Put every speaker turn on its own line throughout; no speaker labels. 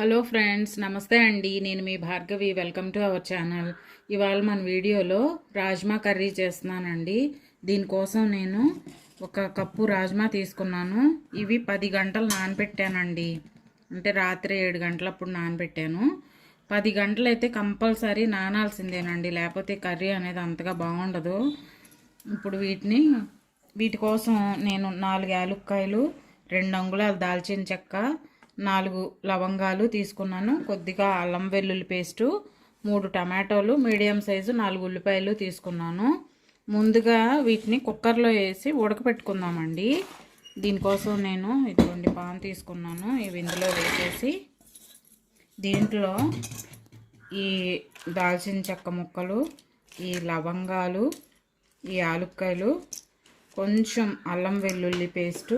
Hello friends నమస్తే అండి. నేను మీ Bhargavi. Welcome to our channel ఇవాళ మన వీడియోలో రాజ్మా కర్రీ చేస్తున్నానండి. దీనికోసం నేను ఒక కప్పు రాజ్మా తీసుకున్నాను. ఇవి పది గంటలు నానబెట్టానండి. అంటే రాత్రి ఏడు గంటలప్పుడు నానబెట్టాను. పది గంటలు అయితే కంపల్సరీ నానాల్సిందేనండి. లేకపోతే కర్రీ అనేది అంతగా బాగుండదు. ఇప్పుడు వీటిని వీటి కోసం నేను నాలుగు యాలుక్కాయలు రెండు అంగుళాలు దాల్చిన చెక్క నాలుగు లవంగాలు తీసుకున్నాను. కొద్దిగా అల్లం వెల్లుల్లి పేస్టు మూడు టమాటోలు మీడియం సైజు నాలుగు ఉల్లిపాయలు తీసుకున్నాను. ముందుగా వీటిని కుక్కర్లో వేసి ఉడకపెట్టుకుందామండి. దీనికోసం నేను ఇటువంటి పాన్ తీసుకున్నాను. ఇవి ఇందులో వేసేసి దీంట్లో ఈ దాల్చిన చెక్క ముక్కలు ఈ లవంగాలు ఈ ఆలుక్కాయలు కొంచెం అల్లం వెల్లుల్లి పేస్టు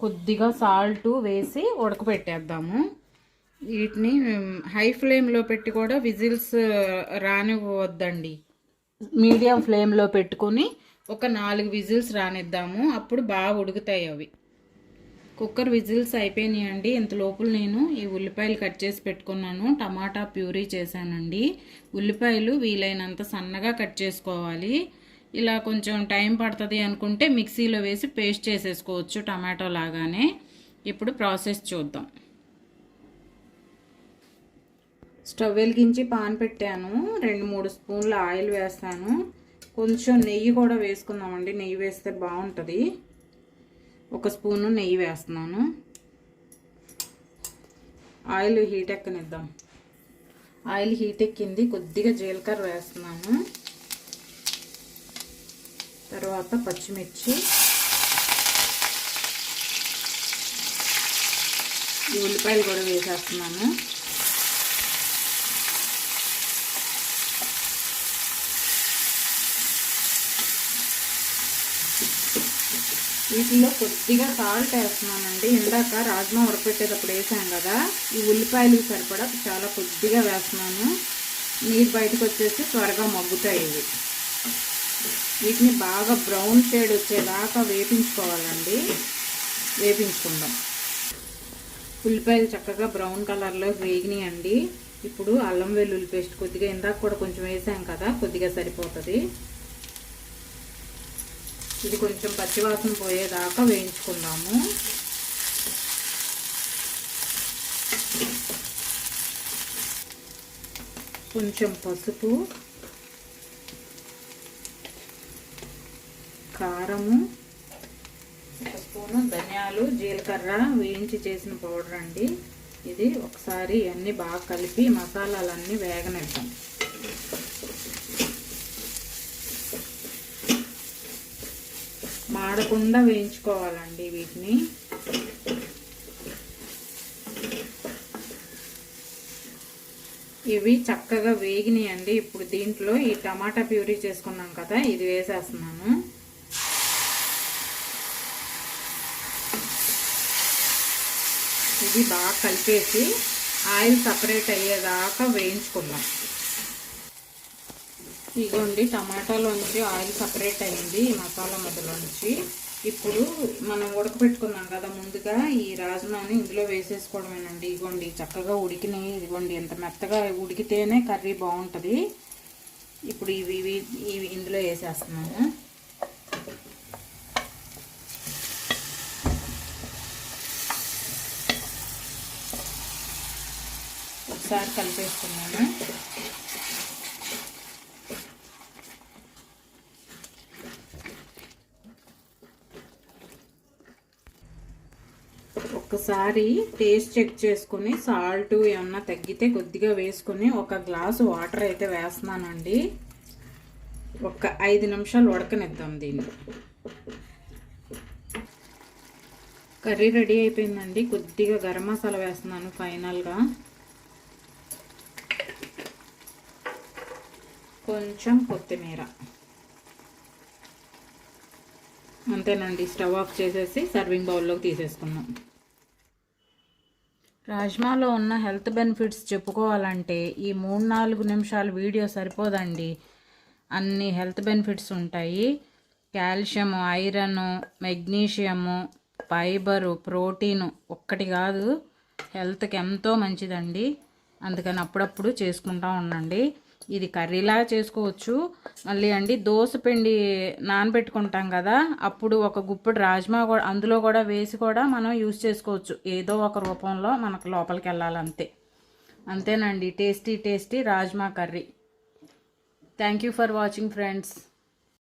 కొద్దిగా సాల్ట్ వేసి ఉడకపెట్టేద్దాము. వీటిని హై ఫ్లేమ్లో పెట్టి కూడా విజిల్స్ రానివ్వద్దండి. మీడియం ఫ్లేమ్లో పెట్టుకొని ఒక నాలుగు విజిల్స్ రానిద్దాము. అప్పుడు బాగా ఉడుకుతాయి అవి. కుక్కర్ విజిల్స్ అయిపోయినాయండి. ఇంత లోపల నేను ఈ ఉల్లిపాయలు కట్ చేసి పెట్టుకున్నాను. టమాటా ప్యూరీ చేశానండి. ఉల్లిపాయలు వీలైనంత సన్నగా కట్ చేసుకోవాలి. ఇలా కొంచెం టైం పడుతుంది అనుకుంటే మిక్సీలో వేసి పేస్ట్ చేసేసుకోవచ్చు టమాటో లాగానే. ఇప్పుడు ప్రాసెస్ చూద్దాం. స్టవ్ వెలిగించి పాన్ పెట్టాను. రెండు మూడు స్పూన్ల ఆయిల్ వేస్తాను. కొంచెం నెయ్యి కూడా వేసుకుందామండి. నెయ్యి వేస్తే బాగుంటుంది. ఒక స్పూను నెయ్యి వేస్తున్నాను. ఆయిల్ హీట్ ఎక్కనిద్దాం. ఆయిల్ హీట్ ఎక్కింది. కొద్దిగా జీలకర్ర వేస్తున్నాను. తర్వాత పచ్చిమిర్చి ఈ ఉల్లిపాయలు కూడా వేసేస్తున్నాను. వీటిలో కొద్దిగా సాల్ట్ వేస్తున్నానండి. ఇందాక రాజ్మా ఉడపెట్టేటప్పుడు వేసాం కదా ఈ ఉల్లిపాయలు సరిపడా చాలా కొద్దిగా వేస్తున్నాను. నీరు బయటకు వచ్చేసి త్వరగా మగ్గుతాయి ఇవి. వీటిని బాగా బ్రౌన్ షేడ్ వచ్చేదాకా వేపించుకోవాలండి. వేపించుకుందాం. ఉల్లిపాయలు చక్కగా బ్రౌన్ కలర్లో వేగినాయండి. ఇప్పుడు అల్లం వెల్లుల్లి పేస్ట్ కొద్దిగా ఇందాక కూడా కొంచెం వేసాం కదా కొద్దిగా సరిపోతుంది. ఇది కొంచెం పచ్చివాసన పోయేదాకా వేయించుకుందాము. కొంచెం పసుపు కారము ఒక స్పూను ధనియాలు జీలకర్ర వేయించి చేసిన పౌడర్ అండి. ఇది ఒకసారి అన్నీ బాగా కలిపి మసాలాలన్నీ వేగనిద్దాం. మాడకుండా వేయించుకోవాలండి వీటిని. ఇవి చక్కగా వేగినాయండి. ఇప్పుడు దీంట్లో ఈ టమాటా ప్యూరీ చేసుకున్నాం కదా ఇది వేసేస్తున్నాను. ఇది బాగా కలిపేసి ఆయిల్ సపరేట్ అయ్యేదాకా వేయించుకుందాం. ఇగోండి టమాటాలోంచి ఆయిల్ సపరేట్ అయింది ఈ మసాలా మధ్యలోంచి ఇప్పుడు మనం ఉడకపెట్టుకున్నాం కదా ముందుగా ఈ రాజ్మాని ఇందులో వేసేసుకోవడమేనండి. ఇగోండి చక్కగా ఉడికినాయి. ఇదిగోండి ఎంత మెత్తగా ఉడికితేనే కర్రీ బాగుంటుంది. ఇప్పుడు ఇవి ఇవి ఇందులో వేసేస్తున్నాము. ఒకసారి కలిపేస్తున్నాను. ఒకసారి టేస్ట్ చెక్ చేసుకుని సాల్ట్ ఏమన్నా తగ్గితే కొద్దిగా వేసుకుని ఒక గ్లాసు వాటర్ అయితే వేస్తున్నానండి. ఒక ఐదు నిమిషాలు ఉడకనిద్దాం దీన్ని. కర్రీ రెడీ అయిపోయిందండి. కొద్దిగా గరం మసాలా వేస్తున్నాను ఫైనల్గా. కొంచెం కొత్తిమీర. అంతేనండి స్టవ్ ఆఫ్ చేసేసి సర్వింగ్ బౌల్లోకి తీసేసుకున్నాం. రాజ్మాలో ఉన్న హెల్త్ బెనిఫిట్స్ చెప్పుకోవాలంటే ఈ మూడు నాలుగు నిమిషాల వీడియో సరిపోదండి. అన్ని హెల్త్ బెనిఫిట్స్ ఉంటాయి. Calcium iron magnesium fibre protein ఒక్కటి కాదు. హెల్త్కి ఎంతో మంచిదండి. అందుకని అప్పుడప్పుడు చేసుకుంటా ఉండండి. ఇది కర్రీలా చేసుకోవచ్చు. మళ్ళీ అండి దోశ పిండి నానబెట్టుకుంటాం కదా అప్పుడు ఒక గుప్పుడు రాజ్మా కూడా అందులో కూడా వేసి కూడా మనం యూస్ చేసుకోవచ్చు. ఏదో ఒక రూపంలో మనకు లోపలికి వెళ్ళాలంతే అంతేనండి tasty tasty rajma curry. Thank you for watching friends